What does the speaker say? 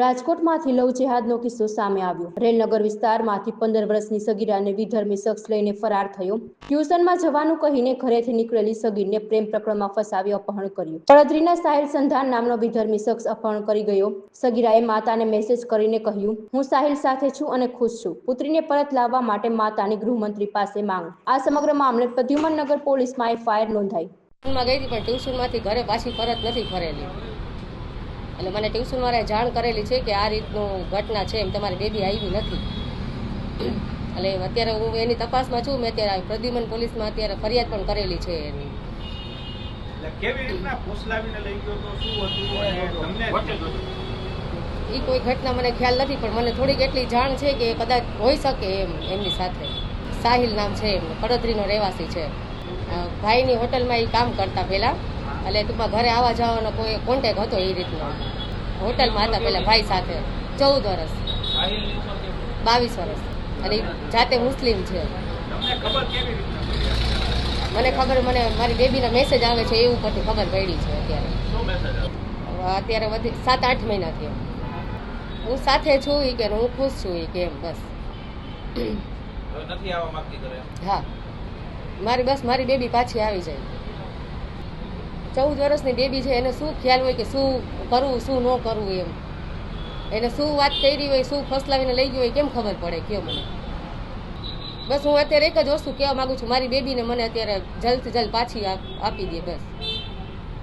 રાજકોટમાંથી લવ જેહાદનો કિસ્સો સામે આવ્યો. રેલનગર વિસ્તારમાંથી પંદર વર્ષની સગીરાને વિધર્મી શખ્સ લઈને ફરાર થયો. ટ્યુશનમાં જવાનું કહીને ઘરેથી નીકળેલી સગીરને પ્રેમ પ્રકરણમાં ફસાવી અપહરણ કર્યું. પડદરીના સાહિલ સંધાન નામનો વિધર્મી શખ્સ અપહરણ કરી ગયો. સગીરાએ માતાને મેસેજ કરીને કહ્યું, હું સાહિલ સાથે છું અને ખુશ છું. પુત્રીને પરત લાવવા માટે માતાની ગૃહમંત્રી પાસે માંગ. આ સમગ્ર મામલે પ્રદ્યુમનનગર પોલીસમાં એફઆઈઆર નોંધાઈ. પણ ટ્યુશનમાંથી ઘરે પાછી પરત નથી ફરેલી. એટલે મને ટ્યુશન વાળાએ જાણ કરેલી છે કે આ રીતનું ઘટના છે એમ તમારી બેબી આવી નથી. એટલે અત્યારે હું એની તપાસમાં છું મેં અત્યારે પ્રદ્યુમન પોલીસમાં અત્યારે ફરિયાદ પણ કરેલી છે એની. એટલે કેવી રીતના ફોસલાવીને લઈ ગયો તો શું હતું અને તમને એ કોઈ ઘટના મને ખ્યાલ નથી પણ મને થોડીક એટલી જાણ છે કે કદાચ હોઈ શકે એમ એમની સાથે. સાહિલ નામ છે એમ કડોદરીનો રહેવાસી છે. ભાઈની હોટલમાં એ કામ કરતા પહેલાં એટલે ટૂંકમાં ઘરે આવવા જવાનો કોઈ કોન્ટેક હતો એ રીતનો. હોટલમાં હતા પહેલાં ભાઈ સાથે. ચૌદ વર્ષ બાવીસ વર્ષ અને જાતે મુસ્લિમ છે? મને ખબર મને મારી બેબીના મેસેજ આવે છે એવું પરથી ખબર પડી છે અત્યારે. અત્યારે વધી સાત આઠ મહિના થયા. હું સાથે છું એ કે હું ખુશ છું એ કે એમ બસ. હા. મારી બસ મારી બેબી પાછી આવી જાય. ચૌદ વર્ષની બેબી છે, એને શું ખ્યાલ હોય કે શું કરવું, શું ન કરવું એમ. એને શું વાત કરી હોય, શું ફસલાવીને લઈ ગયો હોય, કેમ ખબર પડે? કયો મને. બસ હું અત્યારે એક જ વસ્તુ કહેવા માંગુ છું, મારી બેબીને મને અત્યારે જલ્દથી જલ્દ પાછી આપી દે બસ.